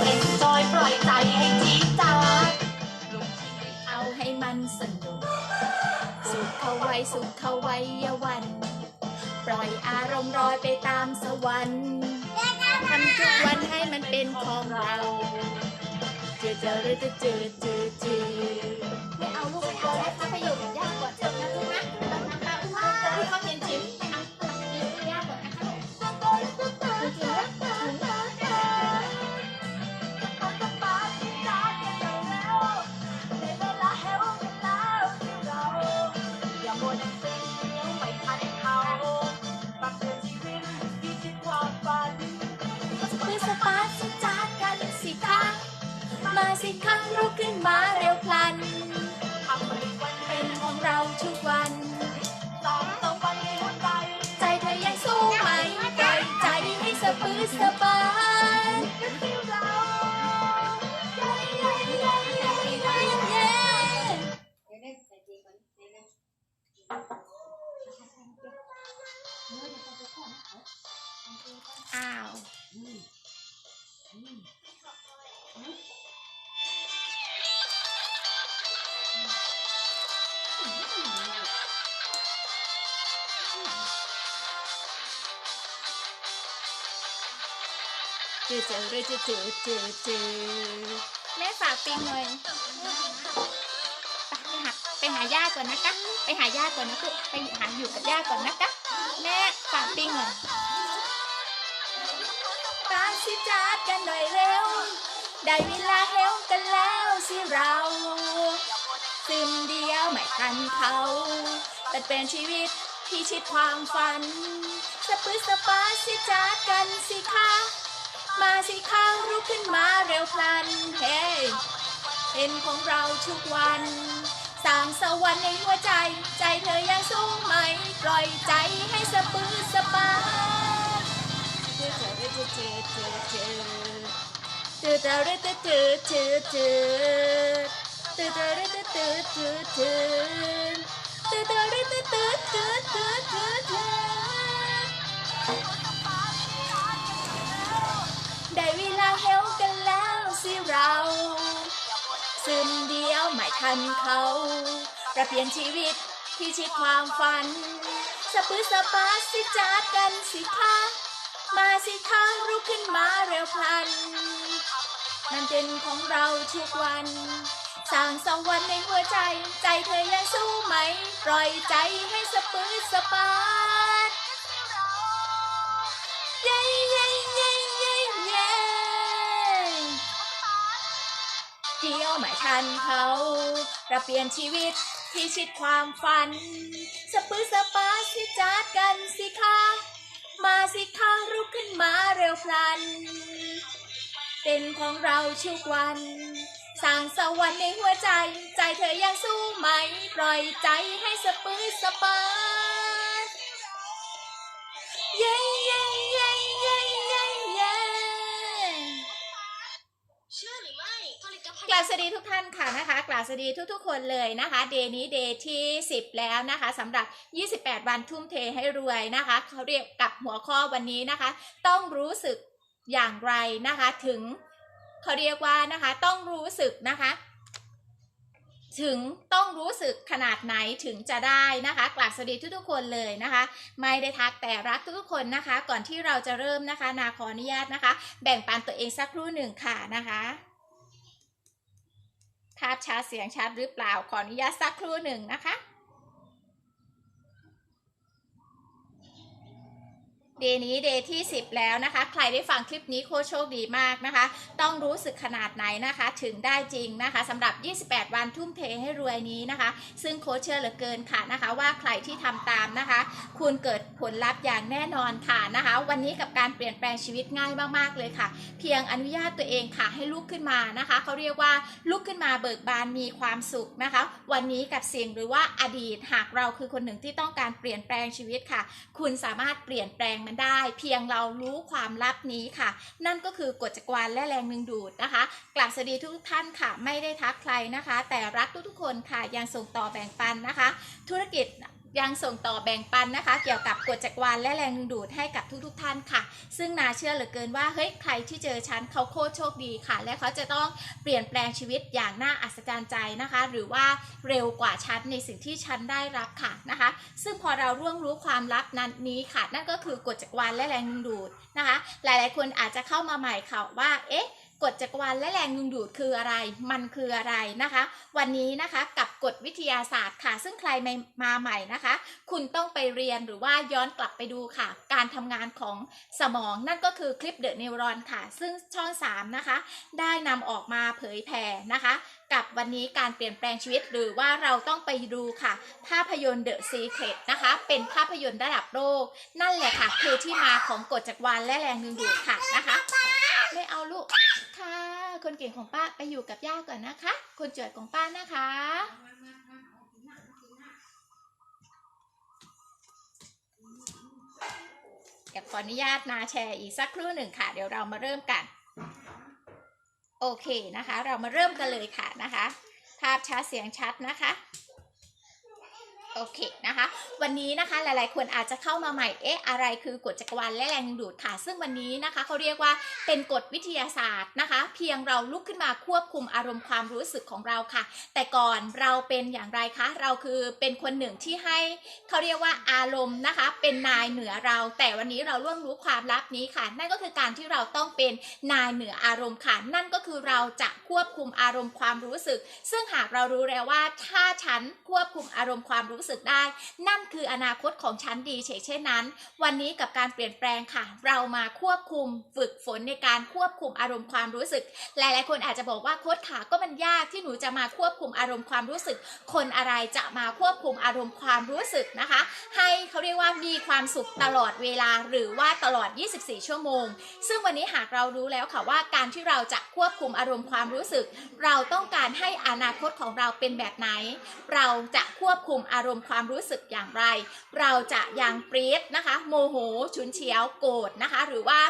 เอ็นจปล่อยใจให้จี๊จ๊าลุกขึ้เอาให้มันสนุก สุขเข้ว้สุขว้ยวัน ปล่อยอารมณ์ลอยไปตามสวรรค์ทำทุกวันให้มันเป็นของเราจืดจืดจืดจืดจืไม่เอาลูกเอาแล้วค่ะประโยคยากกว่า สิครั้งลุกขึ้นมาเร็วพลันทำให้วันเป็นของเราทุกวัน ต้องต้องวันให้วันไป ใจเธอยังสู้ไหมปล่อยใจให้สะพื้นสะบานอ้าว จืดจอเจอเจอเจอเจอดแม่ฝากปิงเลยไปหาไปหาย่าก่อนนะคะไปหาย่าก่อนนะลูกไปหาอยู่กับย่าก่อนนะคะแม่ฝากปิงเลยตาสิจัดกันหน่อยเร็ว ได้เวลาเฮลกันแล้วสิเราซึมเดียวไม่ทันเขาแต่เป็นชีวิตที่ชิดความฝันสะพื้สะปาสิจาดกันสิคะ มาสิข้างรุกขึ้นมาเร็วพลัน เฮ้เห็นของเราทุกวัน สร้างสวรรค์ในหัวใจ ใจเธอยังสูงไหม ปล่อยใจให้สะปื้อสะบาเธอเนตื่นเธอเธอเนตื่นเธอเธอเธอเธอเธอเธอเธอเธเธอเธอเธเธอเธอเธอเธอ ทันเขา ประเปลี่ยนชีวิตพิชิตความฝันสะปื้อสะปาสิจาดกันสิคะมาสิคะรุกขึ้นมาเร็วพลัน มันเป็นของเราทุกวัน สร้างสวรรค์ในหัวใจ ใจเธอยังสู้ไหม ปล่อยใจให้สะปื้อสะปาเย้เย้ เดียวไม่ทันเขาเราเปลี่ยนชีวิตพิชิตความฝัน สปือสปาสิจาดกันสิคะมาสิคะรุกขึ้นมาเร็วพลัน เป็นของเราทุกวัน สร้างสวรรค์ในหัวใจ ใจเธอยังสู้ไหม ปล่อยใจให้สปือสปา วสวัสดีทุกท่านค่ะนะคะกล่าวสวัสดีทุกๆ คนเลยนะคะเดย์นี้เดย์ที่ 10 แล้วนะคะสำหรับ 28 วันทุ่มเทให้รวยนะคะเขาเรียกกับหัวข้อวันนี้นะคะ ต้องรู้สึกอย่างไรนะคะถึงเขาเรียกว่านะคะต้องรู้สึกนะคะ ถึงต้องรู้สึกขนาดไหนถึงจะได้นะคะกล่าวสวัสดีทุกๆ คนเลยนะคะ ไม่ได้ทักแต่รักทุกๆคนนะคะ ก่อนที่เราจะเริ่มนะคะ นาขออนุญาตนะคะ แบ่งปันตัวเองสักครู่หนึ่งค่ะนะคะ ภาพชัดเสียงชัดหรือเปล่าขออนุญาตสักครู่หนึ่งนะคะ เดย์นี้เดย์ที่ 10 แล้วนะคะ ใครได้ฟังคลิปนี้โคโชคดีมากนะคะ ต้องรู้สึกขนาดไหนนะคะ ถึงได้จริงนะคะสำหรับ 28 วันทุ่มเทให้รวยนี้นะคะ ซึ่งโค้ชเชื่อเหลือเกินค่ะนะคะ ว่าใครที่ทำตามนะคะ คุณเกิดผลลัพธ์อย่างแน่นอนค่ะนะคะ วันนี้กับการเปลี่ยนแปลงชีวิตง่ายมากๆเลยค่ะ เพียงอนุญาตตัวเองค่ะให้ลุกขึ้นมานะคะเขาเรียกว่าลุกขึ้นมาเบิกบานมีความสุขนะคะ วันนี้กับสิ่งหรือว่าอดีตหากเราคือคนหนึ่งที่ต้องการเปลี่ยนแปลงชีวิตค่ะ คุณสามารถเปลี่ยนแปลงมันได้ เพียงเรารู้ความลับนี้ค่ะ นั่นก็คือกฎจักรวาลและแรงดึงดูดนะคะกลับสวัสดีทุกท่านค่ะ ไม่ได้ทักใครนะคะ แต่รักทุกๆคนค่ะยังส่งต่อแบ่งปันนะคะ ธุรกิจ ยังส่งต่อแบ่งปันนะคะ เกี่ยวกับกฎจักรวาลและแรงดึงดูดให้กับทุกๆทท่านค่ะ ซึ่งนาเชื่อเหลือเกินว่าเฮ้ยใครที่เจอฉันเขาโคตรโชคดีค่ะ และเขาจะต้องเปลี่ยนแปลงชีวิตอย่างน่าอัศจรรย์ใจนะคะ หรือว่าเร็วกว่าฉันในสิ่งที่ฉันได้รับค่ะนะคะ ซึ่งพอเราร่วงรู้ความลับนั้นนี้ค่ะ นั่นก็คือกฎจักรวาลและแรงดึงดูดนะคะ หลายๆ คนอาจจะเข้ามาใหม่ค่ะว่าเอ๊ะ กฎจักรวาลและแรงดึงดูดคืออะไร มันคืออะไรนะคะ วันนี้นะคะกับกฎวิทยาศาสตร์ค่ะ ซึ่งใครไม่มาใหม่นะคะ คุณต้องไปเรียนหรือว่าย้อนกลับไปดูค่ะ การทำงานของสมองนั่นก็คือคลิปเดอะนิวรอนค่ะ ซึ่งช่อง 3 นะคะ ได้นำออกมาเผยแผ่นะคะ กับวันนี้การเปลี่ยนแปลงชีวิตหรือว่าเราต้องไปดูค่ะ ภาพยนตร์ The Secret นะคะ เป็นภาพยนตร์ระดับโลก นั่นแหละค่ะ คือที่มาของกฎจักรวาลและแรงดึงดูดค่ะนะคะ ไม่เอาลูก ค่ะ คนเก่งของป้าไปอยู่กับย่าก่อนนะคะ คนจวดของป้านะคะ เดี๋ยวขออนุญาตนาแชร์อีกสักครู่หนึ่งค่ะ เดี๋ยวเรามาเริ่มกัน โอเคนะคะ เรามาเริ่มกันเลยค่ะนะคะ ภาพชัดเสียงชัดนะคะ โอเคนะคะ วันนี้นะคะหลายๆ คนอาจจะเข้ามาใหม่ เอ๊ะ อะไรคือกฎจักรวาลและแรงดึงดูดค่ะ ซึ่งวันนี้นะคะเขาเรียกว่าเป็นกฎวิทยาศาสตร์นะคะ เพียงเราลุกขึ้นมาควบคุมอารมณ์ความรู้สึกของเราค่ะ แต่ก่อนเราเป็นอย่างไรคะ เราคือเป็นคนหนึ่งที่ให้เขาเรียกว่าอารมณ์นะคะ เป็นนายเหนือเรา แต่วันนี้เราล่วงรู้ความลับนี้ค่ะ นั่นก็คือการที่เราต้องเป็นนายเหนืออารมณ์ค่ะ นั่นก็คือเราจะควบคุมอารมณ์ความรู้สึก ซึ่งหากเรารู้แล้วว่าถ้าฉันควบคุมอารมณ์ความรู้สึกได้ นั่นคืออนาคตของฉันดีเฉกเช่นนั้น วันนี้กับการเปลี่ยนแปลงค่ะ เรามาควบคุมฝึกฝนในการควบคุมอารมณ์ความรู้สึก หลายๆ คนอาจจะบอกว่าโค้ดขาก็มันยากที่หนูจะมาควบคุมอารมณ์ความรู้สึก คนอะไรจะมาควบคุมอารมณ์ความรู้สึกนะคะ ให้เขาเรียกว่ามีความสุขตลอดเวลาหรือว่าตลอด 24 ชั่วโมง ซึ่งวันนี้หากเรารู้แล้วค่ะว่าการที่เราจะควบคุมอารมณ์ความรู้สึก เราต้องการให้อนาคตของเราเป็นแบบไหน เราจะควบคุมอารมณ์ความรู้สึกอย่างไร เราจะยังปรี๊ดนะคะ โมโหฉุนเฉียวโกรธนะคะ หรือว่า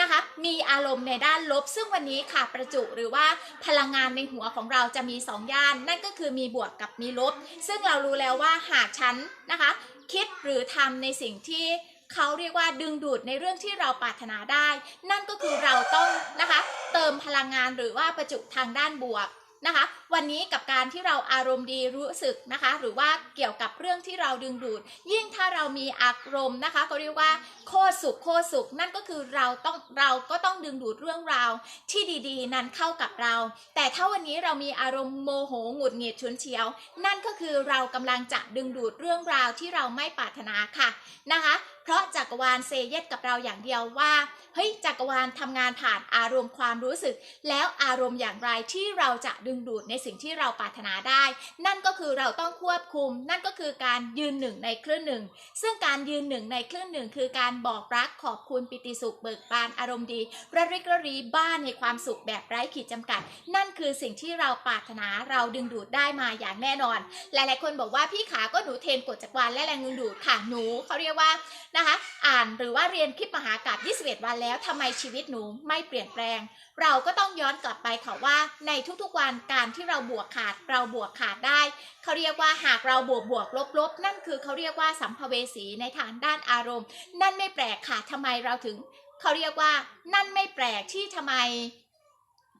นะคะมีอารมณ์ในด้านลบ ซึ่งวันนี้ค่ะประจุหรือว่าพลังงานในหัวของเราจะมีสองย่าน นั่นก็คือมีบวกกับมีลบ ซึ่งเรารู้แล้วว่าหากฉันนะคะ คิดหรือทำในสิ่งที่เขาเรียกว่าดึงดูดในเรื่องที่เราปรารถนาได้ นั่นก็คือเราต้องนะคะ เติมพลังงานหรือว่าประจุทางด้านบวกนะคะ วันนี้กับการที่เราอารมณ์ดีรู้สึกนะคะ หรือว่าเกี่ยวกับเรื่องที่เราดึงดูด ยิ่งถ้าเรามีอารมณ์นะคะเขาเรียกว่าโคตรสุขโคตรสุข นั่นก็คือเราต้องเราก็ต้องดึงดูดเรื่องราวที่ดีๆ นั้นเข้ากับเรา แต่ถ้าวันนี้เรามีอารมณ์โมโหหงุดหงิดฉุนเฉียว นั่นก็คือเรากำลังจะดึงดูดเรื่องราวที่เราไม่ปรารถนาค่ะนะคะ เพราะจักรวาลเซเยสกับเราอย่างเดียวว่าเฮ้ยจักรวาลทำงานผ่านอารมณ์ความรู้สึก แล้วอารมณ์อย่างไรที่เราจะดึงดูดในสิ่งที่เราปรารถนาได้ นั่นก็คือเราต้องควบคุม นั่นก็คือการยืนหนึ่งในคลื่นหนึ่ง ซึ่งการยืนหนึ่งในคลื่นหนึ่งคือการบอกรักขอบคุณปิติสุขเบิกบานอารมณ์ดีระริกระรีบ้านในความสุขแบบไร้ขีดจำกัด นั่นคือสิ่งที่เราปรารถนาเราดึงดูดได้มาอย่างแน่นอน หลายๆคนบอกว่าพี่ขาก็หนูเทนกฎจักรวาลและแรงดึงดูดค่ะหนูเขาเรียกว่านะคะอ่านหรือว่าเรียนคลิปมหากาบ21 วันแล้วทำไมชีวิตหนูไม่เปลี่ยนแปลง เราก็ต้องย้อนกลับไปค่ะว่าในทุกๆวันการที่เราราบวกขาดเราบวกขาดได้ เขาเรียกว่าหากเราบวกบวกลบลบนั่นคือเขาเรียกว่าสัมภเวสีในทางด้านอารมณ์ นั่นไม่แปลกค่ะทำไมเราถึง เขาเรียกว่านั่นไม่แปลกที่ทำไม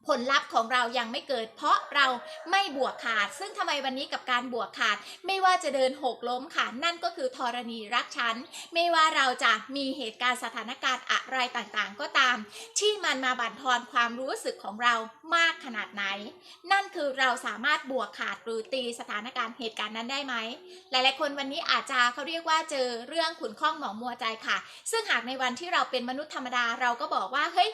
ผลลัพธ์ของเรายังไม่เกิด เพราะเราไม่บวกขาด ซึ่งทำไมวันนี้กับการบวกขาด ไม่ว่าจะเดินหกล้มค่ะนั่นก็คือธรณีรักฉัน ไม่ว่าเราจะมีเหตุการณ์สถานการณ์อะไรต่างๆ ก็ตาม ที่มันมาบั่นทอนความรู้สึกของเรามากขนาดไหน นั่นคือเราสามารถบวกขาดหรือตีสถานการณ์เหตุการณ์นั้นได้ไหม หลายๆ คนวันนี้อาจจะเขาเรียกว่าเจอเรื่องขุนข้องหมองมัวใจค่ะ ซึ่งหากในวันที่เราเป็นมนุษย์ธรรมดาเราก็บอกว่าเฮ้ย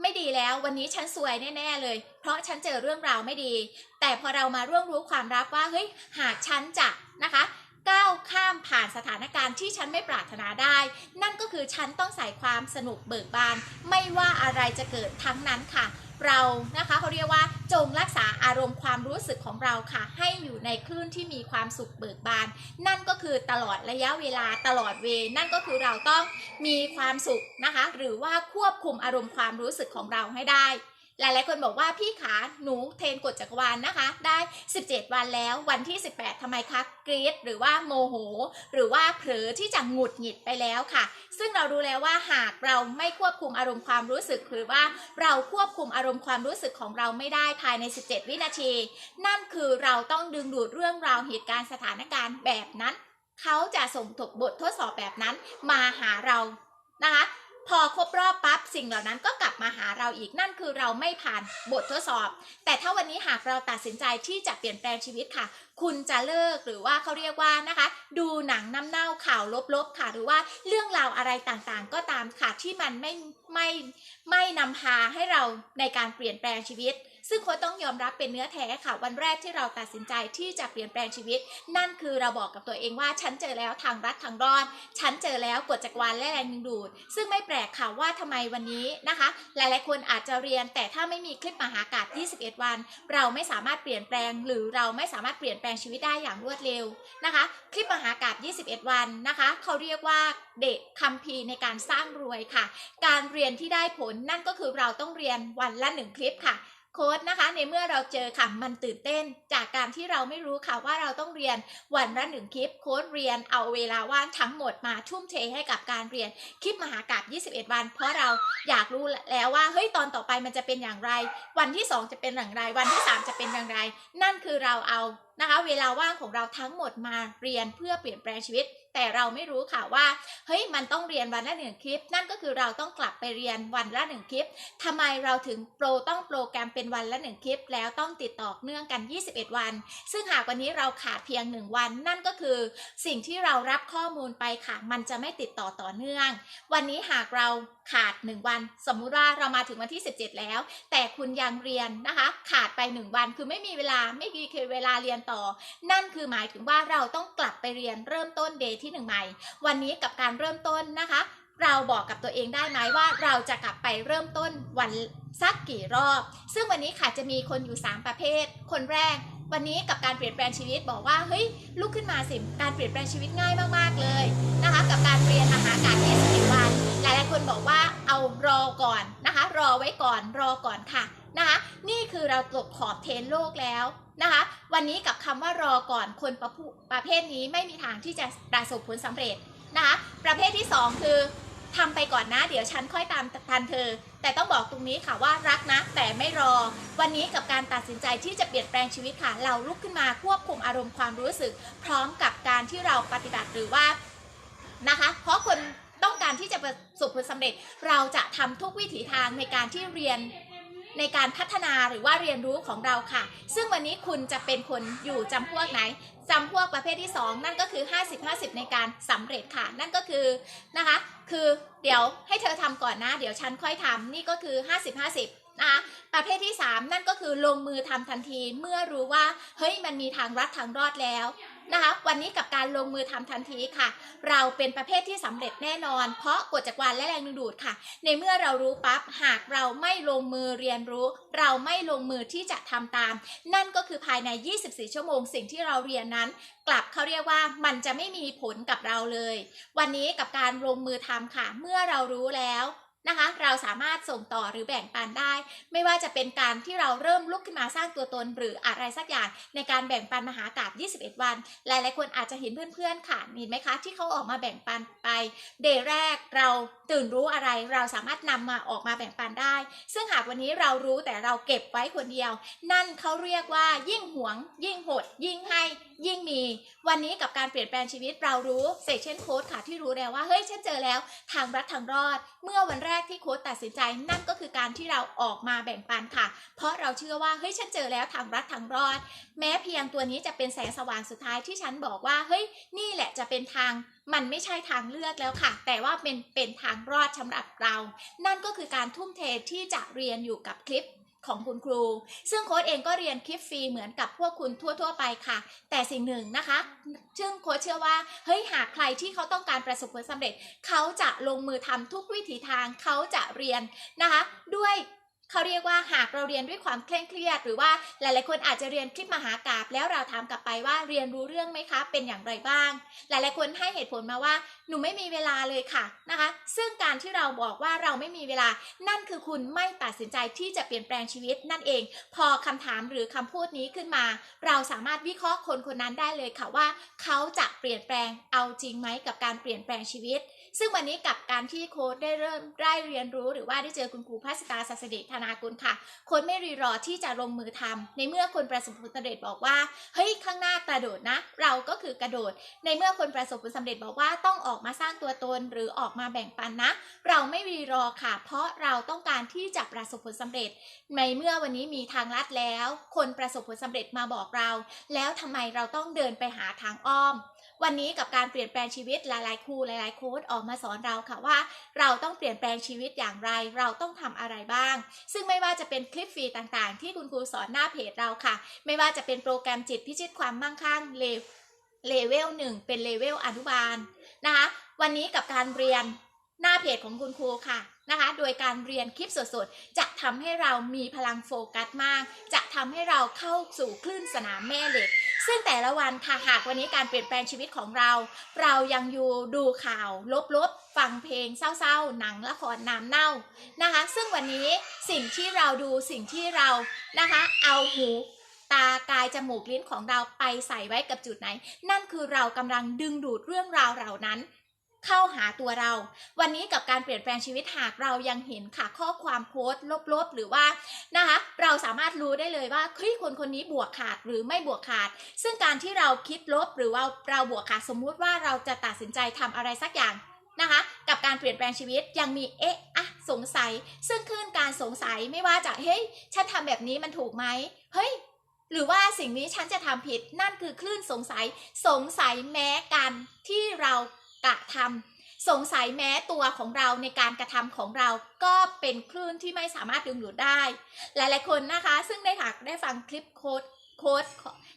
ไม่ดีแล้ววันนี้ฉันซวยแน่ๆเลย เพราะฉันเจอเรื่องราวไม่ดี แต่พอเรามาร่วมรู้ความรับว่าเฮ้ยหากฉันจะนะคะ ก้าวข้ามผ่านสถานการณ์ที่ฉันไม่ปรารถนาได้ นั่นก็คือฉันต้องใส่ความสนุกเบิกบาน ไม่ว่าอะไรจะเกิดทั้งนั้นค่ะ เรานะคะเขาเรียกว่าจงรักษาอารมณ์ความรู้สึกของเราค่ะ ให้อยู่ในคลื่นที่มีความสุขเบิกบาน นั่นก็คือตลอดระยะเวลาตลอดเว นั่นก็คือเราต้องมีความสุขนะคะ หรือว่าควบคุมอารมณ์ความรู้สึกของเราให้ได้ หลาย ๆ คนบอกว่าพี่ขาหนูเทรนกฎจักรวาลนะคะ ได้ 17 วันแล้ววันที่ 18ทำไมคะกรีดหรือว่าโมโห หรือว่าเผลอที่จะหงุดหงิดไปแล้วค่ะ ซึ่งเรารู้แล้วว่าหากเราไม่ควบคุมอารมณ์ความรู้สึก หรือว่าเราควบคุมอารมณ์ความรู้สึกของเราไม่ได้ภายใน 17 วินาที นั่นคือเราต้องดึงดูดเรื่องราวเหตุการณ์สถานการณ์แบบนั้น เขาจะส่งถกบททดสอบแบบนั้นมาหาเรานะคะ พอครบรอบปั๊บสิ่งเหล่านั้นก็กลับมาหาเราอีกนั่นคือเราไม่ผ่านบททดสอบ แต่ถ้าวันนี้หากเราตัดสินใจที่จะเปลี่ยนแปลงชีวิตค่ะ คุณจะเลิกหรือว่าเขาเรียกว่านะคะ ดูหนังน้ำเน่าข่าวลบๆค่ะ หรือว่าเรื่องราวอะไรต่างๆ ก็ตามค่ะที่มันไม่ไม่ไม่นำพาให้เราในการเปลี่ยนแปลงชีวิต ซึ่งโค้ชต้องยอมรับเป็นเนื้อแท้ค่ะ วันแรกที่เราตัดสินใจที่จะเปลี่ยนแปลงชีวิต นั่นคือเราบอกกับตัวเองว่าฉันเจอแล้วทางรัฐทางรอดฉันเจอแล้วกฎจักรวาลและแรงดึงดูด ซึ่งไม่แปลกค่ะว่าทำไมวันนี้นะคะ หลายๆคนอาจจะเรียน แต่ถ้าไม่มีคลิปมหากาศ21 วัน เราไม่สามารถเปลี่ยนแปลง หรือเราไม่สามารถเปลี่ยนแปลงชีวิตได้อย่างรวดเร็วนะคะ คลิปมหากาศ21 วันนะคะเขาเรียกว่าเด็กคัมภีร์ในการสร้างรวยค่ะ การเรียนที่ได้ผลนั่นก็คือเราต้องเรียนวันละหนึ่งคลิปค่ะ โค้ดนะคะในเมื่อเราเจอค่ะมันตื่นเต้นจากการที่เราไม่รู้ค่ะว่าเราต้องเรียนวันละหนึ่งคลิปโค้ดเรียนเอาเวลาว่างทั้งหมดมาทุ่มเทให้กับการเรียนคลิปมหากาบ21 วัน เพราะเราอยากรู้แล้วว่าเฮ้ยตอนต่อไปมันจะเป็นอย่างไร วันที่ 2 จะเป็นอย่างไร วันที่ 3 จะเป็นอย่างไร นั่นคือเราเอา นะคะ เวลาว่างของเราทั้งหมดมาเรียนเพื่อเปลี่ยนแปลงชีวิต แต่เราไม่รู้ค่ะว่าเฮ้ยมันต้องเรียนวันละหนึ่งคลิป นั่นก็คือเราต้องกลับไปเรียนวันละหนึ่งคลิปทำไมเราถึงโปรต้องโปรแกรมเป็นวันละหนึ่งคลิป แล้วต้องติดต่อเนื่องกัน 21 วัน ซึ่งหากวันนี้เราขาดเพียง 1 วัน นั่นก็คือสิ่งที่เรารับข้อมูลไปค่ะ มันจะไม่ติดต่อต่อเนื่อง วันนี้หากเราขาด 1 วัน สมมุติว่าเรามาถึงวันที่ 17 แล้ว แต่คุณยังเรียนนะคะ ขาดไป 1 วันคือไม่มีเวลาไม่มีเวลาเรียนต่อ นั่นคือหมายถึงว่าเราต้องกลับไปเรียนเริ่มต้นเดย์ที่1ใหม่ วันนี้กับการเริ่มต้นนะคะ เราบอกกับตัวเองได้ไหมว่าเราจะกลับไปเริ่มต้นวันสักกี่รอบ ซึ่งวันนี้ค่ะจะมีคนอยู่ 3 ประเภท คนแรกวันนี้กับการเปลี่ยนแปลงชีวิตบอกว่าเฮ้ยลุกขึ้นมาสิการเปลี่ยนแปลงชีวิตง่ายมากๆเลยนะคะ กับการเรียนมหากาศ21วันหลายๆคนบอกว่าเอารอก่อนนะคะ รอไว้ก่อนรอก่อนค่ะนะคะ นี่คือเราตกขอบเทนโลกแล้ว นะคะ วันนี้กับคำว่ารอก่อนคนประประเภทนี้ไม่มีทางที่จะประสบผลสำเร็จนะคะ ประเภทที่ 2 คือทำไปก่อนนะ เดี๋ยวฉันค่อยตามทันเธอ แต่ต้องบอกตรงนี้ค่ะว่ารักนะ แต่ไม่รอ วันนี้กับการตัดสินใจที่จะเปลี่ยนแปลงชีวิตค่ะ เราลุกขึ้นมาควบคุมอารมณ์ความรู้สึก พร้อมกับการที่เราปฏิบัติหรือว่านะคะ เพราะคนต้องการที่จะประสบผลสำเร็จ เราจะทำทุกวิถีทางในการที่เรียน ในการพัฒนาหรือว่าเรียนรู้ของเราค่ะ ซึ่งวันนี้คุณจะเป็นคนอยู่จำพวกไหนจำพวกประเภทที่ 2 นั่นก็คือ 50-50 ในการสำเร็จค่ะ นั่นก็คือนะคะ คือเดี๋ยวให้เธอทำก่อนนะ เดี๋ยวฉันค่อยทำนี่ก็คือ 50-50นะคะประเภทที่ 3 นั่นก็คือลงมือทำทันทีเมื่อรู้ว่า เฮ้ยมันมีทางรัดทางรอดแล้ว นะคะ วันนี้กับการลงมือทำทันทีค่ะ เราเป็นประเภทที่สำเร็จแน่นอน เพราะกฎจักรวาลและแรงดึงดูดค่ะ ในเมื่อเรารู้ปั๊บหากเราไม่ลงมือเรียนรู้ เราไม่ลงมือที่จะทำตาม นั่นก็คือภายใน 24 ชั่วโมงสิ่งที่เราเรียนนั้น กลับเขาเรียกว่ามันจะไม่มีผลกับเราเลย วันนี้กับการลงมือทำค่ะ เมื่อเรารู้แล้ว นะคะ เราสามารถส่งต่อหรือแบ่งปันได้ ไม่ว่าจะเป็นการที่เราเริ่มลุกขึ้นมาสร้างตัวตนหรืออะไรสักอย่างในการแบ่งปันมหากาบ21 วัน หลายๆคนอาจจะเห็นเพื่อนๆค่ะเห็นไหมคะ ที่เขาออกมาแบ่งปันไป เดย์แรกเราตื่นรู้อะไร เราสามารถนำมาออกมาแบ่งปันได้ ซึ่งหากวันนี้เรารู้แต่เราเก็บไว้คนเดียว นั่นเขาเรียกว่ายิ่งหวง ยิ่งหด ยิ่งให้ยิ่งมี วันนี้กับการเปลี่ยนแปลงชีวิตเรารู้เซสชั่นโค้ดค่ะที่รู้แล้วว่าเฮ้ยฉันเจอแล้ว ทางรัฐทางรอด เมื่อวันแรกที่โค้ดตัดสินใจ นั่นก็คือการที่เราออกมาแบ่งปันค่ะ เพราะเราเชื่อว่าเฮ้ยฉันเจอแล้วทางรัฐทางรอด แม้เพียงตัวนี้จะเป็นแสงสว่างสุดท้ายที่ฉันบอกว่าเฮ้ยนี่แหละจะเป็นทางมันไม่ใช่ทางเลือกแล้วค่ะ แต่ว่าเป็นเป็นทางรอดสำหรับเรา นั่นก็คือการทุ่มเทที่จะเรียนอยู่กับคลิป ของคุณครู ซึ่งโค้ดเองก็เรียนคลิปฟรีเหมือนกับพวกคุณทั่ว ๆ ไปค่ะ แต่สิ่งหนึ่งนะคะ ซึ่งโค้ชเชื่อว่าเฮ้ยหากใครที่เขาต้องการประสบผลสำเร็จ เขาจะลงมือทำทุกวิถีทางเขาจะเรียนนะคะ ด้วยเขาเรียกว่าหากเราเรียนด้วยความเคร่งเครียด หรือว่าหลายๆคนอาจจะเรียนคลิปมหากราบแล้วเราถามกลับไปว่าเรียนรู้เรื่องไหมคะ เป็นอย่างไรบ้าง หลายๆคนให้เหตุผลมาว่าหนูไม่มีเวลาเลยค่ะนะคะ ซึ่งการที่เราบอกว่าเราไม่มีเวลา นั่นคือคุณไม่ตัดสินใจที่จะเปลี่ยนแปลงชีวิตนั่นเอง พอคำถามหรือคำพูดนี้ขึ้นมา เราสามารถวิเคราะห์คนคนนั้นได้เลยค่ะว่า เขาจะเปลี่ยนแปลงเอาจริงไหมกับการเปลี่ยนแปลงชีวิต ซึ่งวันนี้กับการที่โค้ดได้เริ่มได้เรียนรู้ หรือว่าได้เจอคุณครูพัสกาศาสดิธนากุลค่ะโค้ดไม่รีรอที่จะลงมือทำในเมื่อคนประสบผลสำเร็จบอกว่าเฮ้ยข้างหน้ากระโดดนะ เราก็คือกระโดด ในเมื่อคนประสบผลสำเร็จบอกว่าต้องออกอกมาสร้างตัวตนหรือออกมาแบ่งปันนะ เราไม่รีรอค่ะ เพราะเราต้องการที่จะประสบผลสำเร็จ ในเมื่อวันนี้มีทางลัดแล้ว คนประสบผลสำเร็จมาบอกเรา แล้วทำไมเราต้องเดินไปหาทางอ้อม วันนี้กับการเปลี่ยนแปลงชีวิตหลายๆครูหลายๆโค้ดออกมาสอนเราค่ะว่า เราต้องเปลี่ยนแปลงชีวิตอย่างไร เราต้องทำอะไรบ้าง ซึ่งไม่ว่าจะเป็นคลิปฟรีต่างๆ ที่คุณครูสอนหน้าเพจเราค่ะ ไม่ว่าจะเป็นโปรแกรมจิตพิชิตความมั่งคั่งเลเลเวลหนึ่งเป็นเลเวลอนุบาล นะคะ วันนี้กับการเรียนหน้าเพจของคุณครูค่ะนะคะ โดยการเรียนคลิปสดๆ จะทำให้เรามีพลังโฟกัสมาก จะทำให้เราเข้าสู่คลื่นสนามแม่เหล็ก ซึ่งแต่ละวันค่ะหากวันนี้การเปลี่ยนแปลงชีวิตของเรา เรายังอยู่ดูข่าวลบๆ ฟังเพลงเศร้าๆ หนังละครน้ำเน่านะคะ ซึ่งวันนี้สิ่งที่เราดูสิ่งที่เรานะคะ เอาหู ตากายจมูกลิ้นของเราไปใส่ไว้กับจุดไหน นั่นคือเรากำลังดึงดูดเรื่องราวเหล่านั้น เข้าหาตัวเรา วันนี้กับการเปลี่ยนแปลงชีวิตหากเรายังเห็นค่ะข้อความโพสต์ลบๆ หรือว่านะคะเราสามารถรู้ได้เลยว่าเฮ้ยคนคนนี้บวกขาดหรือไม่บวกขาด ซึ่งการที่เราคิดลบหรือว่าเราบวกขาดสมมุติว่าเราจะตัดสินใจทำอะไรสักอย่างนะคะกับการเปลี่ยนแปลงชีวิตยังมีเอ๊ะอะสงสัย ซึ่งคลื่นการสงสัยไม่ว่าจะเฮ้ยฉันทำแบบนี้มันถูกไหมเฮ้ย หรือว่าสิ่งนี้ฉันจะทำผิดนั่นคือคลื่นสงสัยสงสัยแม้การที่เรากระทำสงสัยแม้ตัวของเราในการกระทำของเราก็เป็นคลื่นที่ไม่สามารถดึงดูดได้ หลายๆคนนะคะ ซึ่งได้หากได้ฟังคลิปโค้ดโค้ด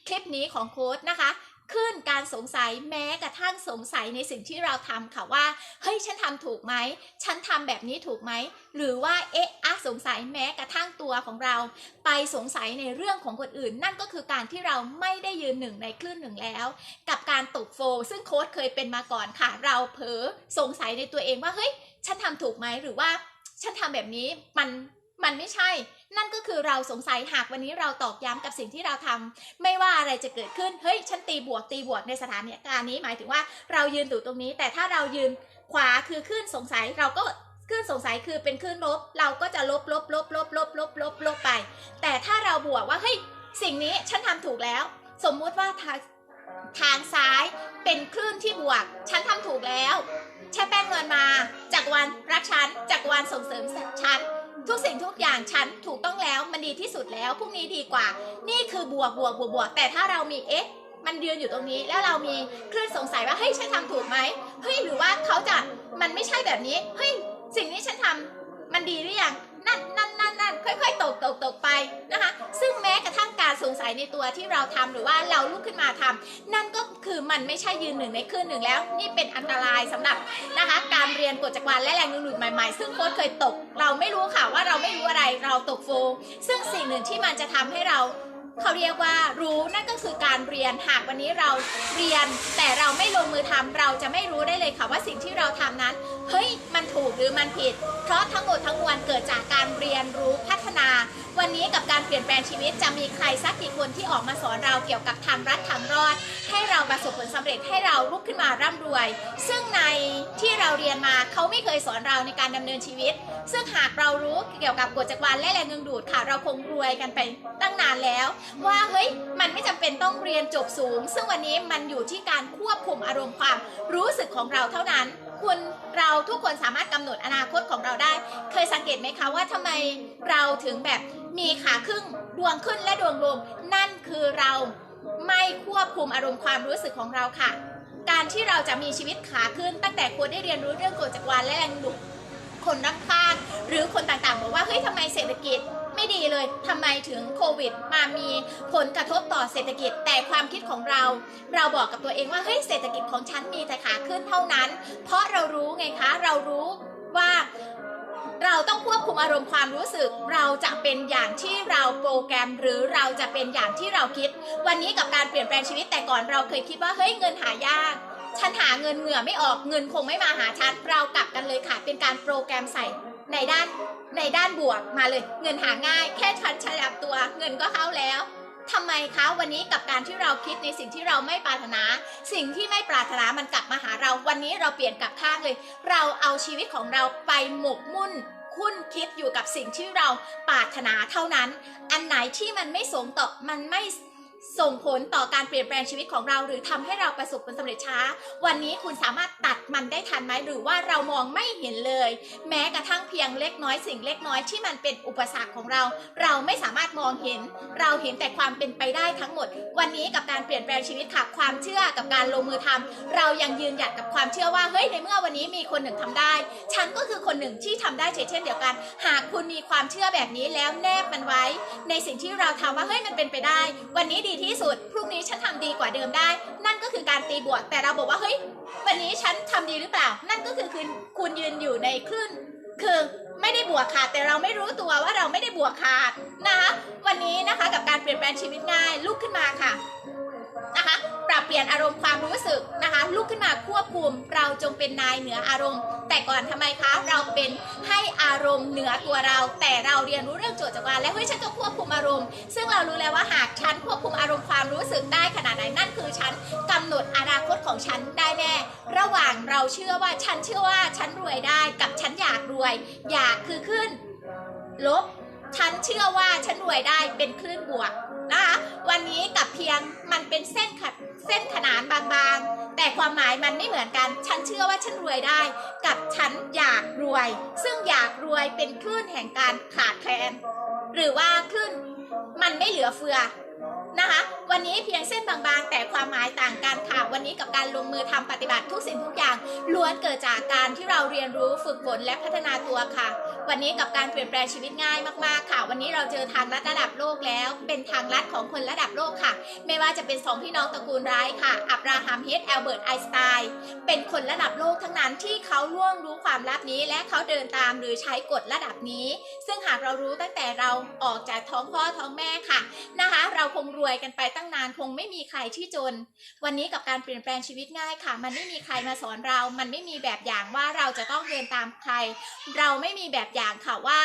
คลิปนี้ของโค้ดนะคะ ขึ้นการสงสัยแม้กระทั่งสงสัยในสิ่งที่เราทำค่ะว่าเฮ้ยฉันทำถูกไหมฉันทำแบบนี้ถูกไหมหรือว่าเอ๊ะอะสงสัยแม้กระทั่งตัวของเรา ไปสงสัยในเรื่องของคนอื่น นั่นก็คือการที่เราไม่ได้ยืนหนึ่งในคลื่นหนึ่งแล้ว กับการตกโฟลซึ่งโค้ดเคยเป็นมาก่อนค่ะ เราเผลอสงสัยในตัวเองว่าเฮ้ยฉันทำถูกไหมหรือว่าฉันทำแบบนี้มันมันไม่ใช่ นั่นก็คือเราสงสัยหากวันนี้เราตอกย้ำกับสิ่งที่เราทำไม่ว่าอะไรจะเกิดขึ้นเฮ้ยฉันตีบวกตีบวกในสถานการณ์นี้หมายถึงว่าเรายืนอยู่ตรงนี้ แต่ถ้าเรายืนขวาคือขึ้นสงสัยเราก็ขึ้นสงสัยคือเป็นขึ้นลบ เราก็จะลบลบลบลบลบลบลบลบไป แต่ถ้าเราบวกว่าเฮ้ยสิ่งนี้ฉันทำถูกแล้ว สมมุติว่าทางทางซ้ายเป็นคลื่นที่บวก ฉันทำถูกแล้ว แช่แป้งเงินมาจากรวันรักฉันจากรวันส่งเสริมฉัน ทุกสิ่งทุกอย่างฉันถูกต้องแล้วมันดีที่สุดแล้วพรุ่งนี้ดีกว่า นี่คือบวกบวกบวกบวกแต่ถ้าเรามีเอ๊ะมันยืนอยู่ตรงนี้แล้วเรามีคลื่นสงสัยว่าเฮ้ยฉันทำถูกไหมเฮ้ยหรือว่าเขาจะมันไม่ใช่แบบนี้เฮ้ยสิ่งนี้ฉันทำมันดีหรือยัง นั่นนั่นนั่นนั่นค่อยๆ ตกตกตกไปนะคะ ซึ่งแม้กระทั่งการสงสัยในตัวที่เราทำหรือว่าเราลุกขึ้นมาทำนั่นก็คือมันไม่ใช่ยืนหนึ่งในคลื่นหนึ่งแล้ว นี่เป็นอันตรายสำหรับนะคะ การเรียนกฎจักรวาลและแรงดึงดูดใหม่ๆ ซึ่งโค้ชเคยตก เราไม่รู้ค่ะว่าเราไม่รู้อะไรเราตกโฟซึ่งสิ่งหนึ่งที่มันจะทำให้เรา เขาเรียกว่ารู้นั่นก็คือการเรียนหากวันนี้เราเรียน แต่เราไม่ลงมือทำเราจะไม่รู้ได้เลยค่ะว่าสิ่งที่เราทำนั้นเฮ้ยมันถูกหรือมันผิด เพราะทั้งหมดทั้งมวลเกิดจากการเรียนรู้พัฒนา วันนี้กับการเปลี่ยนแปลงชีวิตจะมีใครสักกี่คนที่ออกมาสอนเราเกี่ยวกับทางรัดทางรอด ให้เราประสบผลสำเร็จให้เราลุกขึ้นมาร่ำรวย ซึ่งในที่เราเรียนมาเขาไม่เคยสอนเราในการดำเนินชีวิต ซึ่งหากเรารู้เกี่ยวกับกฎจักรวาลและแรงดึงดูดค่ะ เราคงรวยกันไปตั้งนานแล้วว่าเฮ้ยมันไม่จำเป็นต้องเรียนจบสูง ซึ่งวันนี้มันอยู่ที่การควบคุมอารมณ์ความรู้สึกของเราเท่านั้น คุณเราทุกคนสามารถกำหนดอนาคตของเราได้ เคยสังเกตไหมคะว่าทำไมเราถึงแบบมีขาครึ่งดวงขึ้นและดวงลง นั่นคือเราไม่ควบคุมอารมณ์ความรู้สึกของเราค่ะ การที่เราจะมีชีวิตขาขึ้น ตั้งแต่ควรได้เรียนรู้เรื่องกฎจักรวาลและแรงดึงดูดคนรอบข้างหรือคนต่างๆ บอกว่าเฮ้ยทำไมเศรษฐกิจ ไม่ดีเลยทำไมถึงโควิด มามีผลกระทบต่อเศรษฐกิจ แต่ความคิดของเรา เราบอกกับตัวเองว่าเฮ้ยเศรษฐกิจของฉันมีแต่ขาขึ้นเท่านั้น เพราะเรารู้ไงคะ เรารู้ว่าเราต้องควบคุมอารมณ์ความรู้สึก เราจะเป็นอย่างที่เราโปรแกรม หรือเราจะเป็นอย่างที่เราคิด วันนี้กับการเปลี่ยนแปลงชีวิตแต่ก่อนเราเคยคิดว่าเฮ้ยเงินหายากฉันหาเงินเหงื่อไม่ออกเงินคงไม่มาหาฉันเรากลับกันเลยค่ะ เป็นการโปรแกรมใส่ ในด้านในด้านบวกมาเลย เงินหาง่าย แค่ฉันขยับตัว เงินก็เข้าแล้วทำไมคะวันนี้กับการที่เราคิดในสิ่งที่เราไม่ปรารถนา สิ่งที่ไม่ปรารถนามันกลับมาหาเรา วันนี้เราเปลี่ยนกลับข้างเลย เราเอาชีวิตของเราไปหมกมุ่นคุ้นคิดอยู่กับสิ่งที่เราปรารถนาเท่านั้น อันไหนที่มันไม่ส่งต่อมันไม่ ส่งผลต่อการเปลี่ยนแปลงชีวิตของเรา หรือทำให้เราประสบผลสำเร็จช้า วันนี้คุณสามารถตัดมันได้ทันไหมหรือว่าเรามองไม่เห็นเลย แม้กระทั่งเพียงเล็กน้อยสิ่งเล็กน้อยที่มันเป็นอุปสรรคของเรา เราไม่สามารถมองเห็น เราเห็นแต่ความเป็นไปได้ทั้งหมด วันนี้กับการเปลี่ยนแปลงชีวิตค่ะความเชื่อกับการลงมือทำเรายังยืนหยัดกับความเชื่อว่าเฮ้ยในเมื่อวันนี้มีคนหนึ่งทำได้ ฉันก็คือคนหนึ่งที่ทำได้เช่นเดียวกัน หากคุณมีความเชื่อแบบนี้แล้วแนบมันไว้ ในสิ่งที่เราทำว่าเฮ้ยมันเป็นไปได้ วันนี้ดีที่สุด พรุ่งนี้ฉันทำดีกว่าเดิมได้ นั่นก็คือการตีบวก แต่เราบอกว่าเฮ้ย วันนี้ฉันทำดีหรือเปล่า นั่นก็คือคุณคุณยืนอยู่ในคลื่น คือไม่ได้บวกขาดแต่เราไม่รู้ตัวว่าเราไม่ได้บวกขาดนะคะ วันนี้นะคะกับการเปลี่ยนแปลงชีวิตง่ายลุกขึ้นมาค่ะนะคะ บเปลี่ยนอารมณ์ความรู้สึกนะคะลุกขึ้นมาควบคุมเราจงเป็นนายเหนืออารมณ์ แต่ก่อนทำไมคะเราเป็นให้อารมณ์เหนือตัวเรา แต่เราเรียนรู้เรื่องโจทย์จักรวาลและเฮ้ยฉันจะควบคุมอารมณ์ ซึ่งเรารู้แล้วว่าหากฉันควบคุมอารมณ์ความรู้สึกได้ขนาดไหนนั่นคือฉันกำหนดอนาคตของฉันได้แน่ระหว่างเราเชื่อว่าฉันเชื่อว่าฉันรวยได้กับฉันอยากรวย อยากคือขึ้น ลบ ฉันเชื่อว่าฉันรวยได้เป็นคลื่นบวกนะคะวันนี้กับเพียงมันเป็นเส้นขัดเส้นขนานบางๆ แต่ความหมายมันไม่เหมือนกัน ฉันเชื่อว่าฉันรวยได้ กับฉันอยากรวย ซึ่งอยากรวยเป็นคลื่นแห่งการขาดแคลน หรือว่าคลื่นมันไม่เหลือเฟือ นะคะ วันนี้เพียงเส้นบางๆ แต่ความหมายต่างกันค่ะ วันนี้กับการลงมือทำปฏิบัติทุกสิ่งทุกอย่างล้วนเกิดจากการที่เราเรียนรู้ฝึกฝนและพัฒนาตัวค่ะ วันนี้กับการเปลี่ยนแปลงชีวิตง่ายมากๆค่ะ วันนี้เราเจอทางลัดระดับโลกแล้ว เป็นทางลัดของคนระดับโลกค่ะ ไม่ว่าจะเป็นสองพี่น้องตระกูลร้ายค่ะ อับราฮัมเฮิตแอลเบิร์ตไอน์สไตน์เป็นคนระดับโลกทั้งนั้นที่เขาล่วงรู้ความลับนี้ และเขาเดินตามหรือใช้กฎระดับนี้ ซึ่งหากเรารู้ตั้งแต่เราออกจากท้องพ่อท้องแม่ค่ะนะคะ เราคงรวยกันไปตั้งนานคงไม่มีใครที่จน วันนี้กับการเปลี่ยนแปลงชีวิตง่ายค่ะ มันไม่มีใครมาสอนเรา มันไม่มีแบบอย่างว่าเราจะต้องเดินตามใคร เราไม่มีแบบอย่างค่ะว่า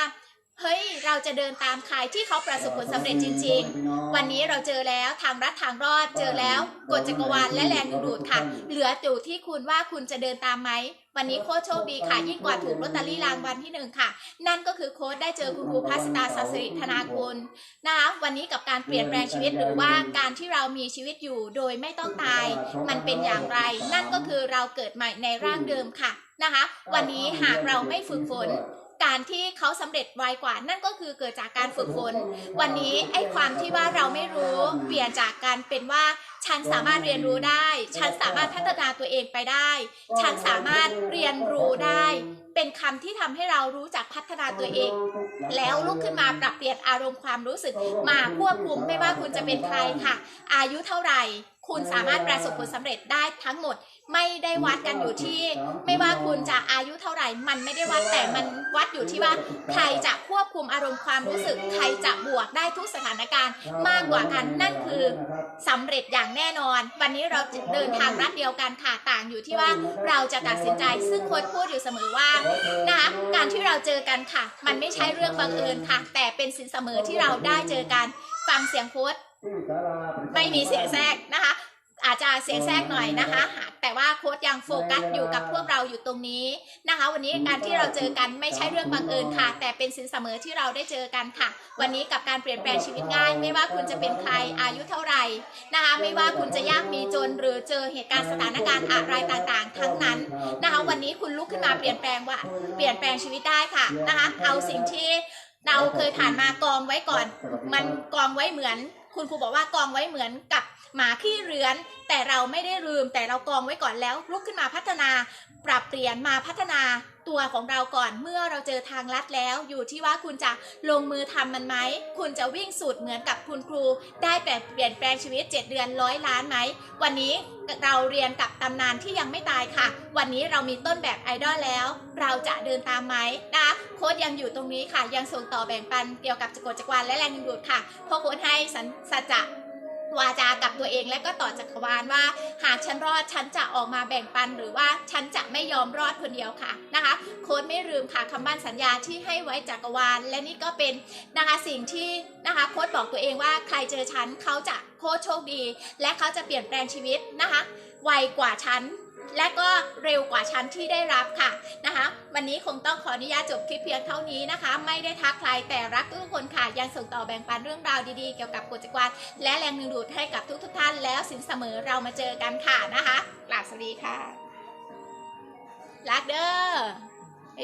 เฮ้ย เราจะเดินตามใครที่เขาประสบผลสำเร็จจริง ๆ วันนี้เราเจอแล้วทางรัฐทางรอดเจอแล้วกฎจักรวาลและแรงดึงดูดค่ะ เหลืออยู่ที่คุณว่าคุณจะเดินตามไหม วันนี้โค้ชโชคดีค่ะ ยิ่งกว่าถูกลอตเตอรี่รางวัลที่หนึ่งค่ะ นั่นก็คือโค้ชได้เจอคุณครูพัสตาสัสริธนากุลนะคะวันนี้กับการเปลี่ยนแปลงชีวิตหรือว่าการที่เรามีชีวิตอยู่โดยไม่ต้องตาย มันเป็นอย่างไร นั่นก็คือเราเกิดใหม่ในร่างเดิมค่ะนะคะ วันนี้หากเราไม่ฝึกฝนการที่เขาสำเร็จไวกว่านั่นก็คือเกิดจากการฝึกฝน วันนี้ไอ้ความที่ว่าเราไม่รู้ เปลี่ยนจากการเป็นว่า ฉันสามารถเรียนรู้ได้ ฉันสามารถพัฒนาตัวเองไปได้ ฉันสามารถเรียนรู้ได้ เป็นคำที่ทำให้เรารู้จักพัฒนาตัวเอง แล้วลุกขึ้นมาปรับเปลี่ยนอารมณ์ความรู้สึกมาควบคุมไม่ว่าคุณจะเป็นใครค่ะ อายุเท่าไหร่ คุณสามารถประสบผลสำเร็จได้ทั้งหมด ไม่ได้วัดกันอยู่ที่ ไม่ว่าคุณจะอายุเท่าไหร่ มันไม่ได้วัดแต่มันวัดอยู่ที่ว่าใครจะควบคุมอารมณ์ความรู้สึก ใครจะบวกได้ทุกสถานการณ์ มากกว่ากันนั่นคือสำเร็จอย่างแน่นอน วันนี้เราจะเดินทางรัดเดียวกันค่ะต่างอยู่ที่ว่าเราจะตัดสินใจ ซึ่งโค้ชพูดอยู่เสมอว่านะคะการที่เราเจอกันค่ะ มันไม่ใช่เรื่องบังเอิญค่ะ แต่เป็นสินเสมอที่เราได้เจอกัน ฟังเสียงโค้ช ไม่มีเสียงแทรกนะคะ อาจจะเสียงแทรกหน่อยนะคะแต่ว่าโค้ดยังโฟกัสอยู่กับพวกเราอยู่ตรงนี้นะคะ วันนี้การที่เราเจอกันไม่ใช่เรื่องบังเอิญค่ะ แต่เป็นสินเสมอที่เราได้เจอกันค่ะ วันนี้กับการเปลี่ยนแปลงชีวิตง่าย ไม่ว่าคุณจะเป็นใครอายุเท่าไหร่นะคะ ไม่ว่าคุณจะยากมีจนหรือเจอเหตุการณ์สถานการณ์อะไรต่างๆ ทั้งนั้นนะคะ วันนี้คุณลุกขึ้นมาเปลี่ยนแปลงว่าเปลี่ยนแปลงชีวิตได้ค่ะนะคะ เอาสิ่งที่เราเคยผ่านมากองไว้ก่อน มันกองไว้เหมือน คุณครูบอกว่ากองไว้เหมือนกับหมาขี้เรือน แต่เราไม่ได้ลืม แต่เรากองไว้ก่อนแล้วลุกขึ้นมาพัฒนา ปรับเปลี่ยนมาพัฒนา ตัวของเราก่อนเมื่อเราเจอทางลัดแล้ว อยู่ที่ว่าคุณจะลงมือทำมันไหม คุณจะวิ่งสูตรเหมือนกับคุณครู ได้แบบเปลี่ยนแปลงชีวิต 7 เดือนร้อยล้านไหม วันนี้เราเรียนกับตำนานที่ยังไม่ตายค่ะ วันนี้เรามีต้นแบบไอดอลแล้ว เราจะเดินตามไหมนะโค้ดยังอยู่ตรงนี้ค่ะ ยังส่งต่อแบ่งปันเกี่ยวกับจักรวจักรวาลและแรงดึงดูดค่ะเพราะโค้ดให้สัสัจจะ วาจากับตัวเองและก็ต่อจักรวาลว่า หากฉันรอดฉันจะออกมาแบ่งปัน หรือว่าฉันจะไม่ยอมรอดคนเดียวค่ะนะคะโค้ดไม่ลืมค่ะคำมั่นสัญญาที่ให้ไว้จักรวาล และนี่ก็เป็นนะคะสิ่งที่นะคะโค้ดบอกตัวเองว่าใครเจอฉันเขาจะโค้ดโชคดี และเขาจะเปลี่ยนแปลงชีวิตนะคะไวกว่าฉัน และก็เร็วกว่าชั้นที่ได้รับค่ะนะคะ วันนี้คงต้องขออนุญาตจบคลิปเพียงเท่านี้นะคะ ไม่ได้ทักใครแต่รักทุกคนค่ะ ยังส่งต่อแบ่งปันเรื่องราวดีๆ เกี่ยวกับกฎจักรวาลและแรงดึงดูดให้กับทุกๆท่านแล้วสินเสมอเรามาเจอกันค่ะนะคะกราบสวัสดีค่ะรักเด้อ